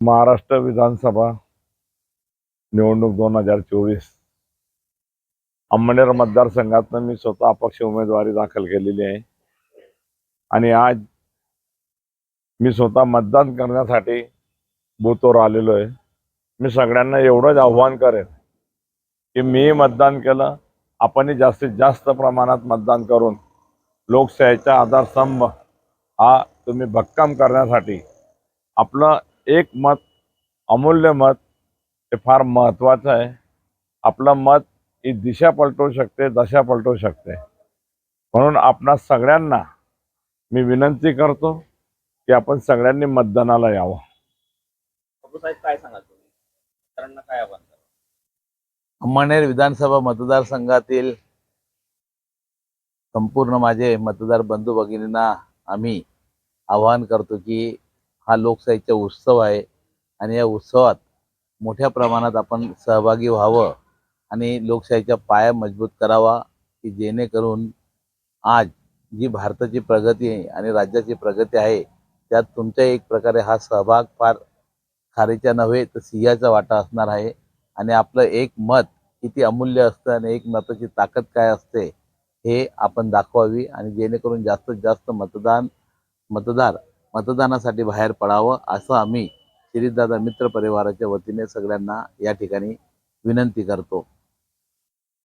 महाराष्ट्र विधानसभा निवडणूक दोन हजार चोवीस. अंमनेर मतदारसंघातनं मी स्वतः अपक्ष उमेदवारी दाखल केलेली आहे. आणि आज मी स्वतः मतदान करण्यासाठी बूथवर आलेलो आहे. मी सगळ्यांना एवढंच आव्हान करेन की मी मतदान केलं आपणही जास्तीत जास्त प्रमाणात मतदान करून लोकशाहीचा आधारस्तंभ हा तुम्ही भक्कम करण्यासाठी आपलं एक मत अमूल्य मत हे फार महत्त्वाचं आहे. आपलं मत ही दिशा पलटवू शकते दशा पलटवू शकते. म्हणून आपणा सगळ्यांना मी विनंती करतो की आपण सगळ्यांनी मतदानाला यावं. साहेब काय काय अंमळनेर विधानसभा मतदारसंघातील संपूर्ण माझे मतदार बंधू भगिनींना आम्ही आवाहन करतो की हा लोकशाहीचा उत्सव आहे. आणि या उत्सवात मोठ्या प्रमाणात आपण सहभागी व्हावं आणि लोकशाहीचा पाया मजबूत करावा की जेणेकरून आज जी भारताची प्रगती आहे आणि राज्याची प्रगती आहे त्यात तुमच्या एक प्रकारे हा सहभाग फार खारीचा नव्हे तर सिंहाचा वाटा असणार आहे. आणि आपलं एक मत किती अमूल्य असतं आणि एक मताची ताकद काय असते हे आपण दाखवावी आणि जेणेकरून जास्तीत जास्त मतदान मतदार मतदानासाठी बाहेर पडावं असं आम्ही शिरीषदादा मित्र परिवाराच्या वतीने सगळ्यांना या ठिकाणी विनंती करतो.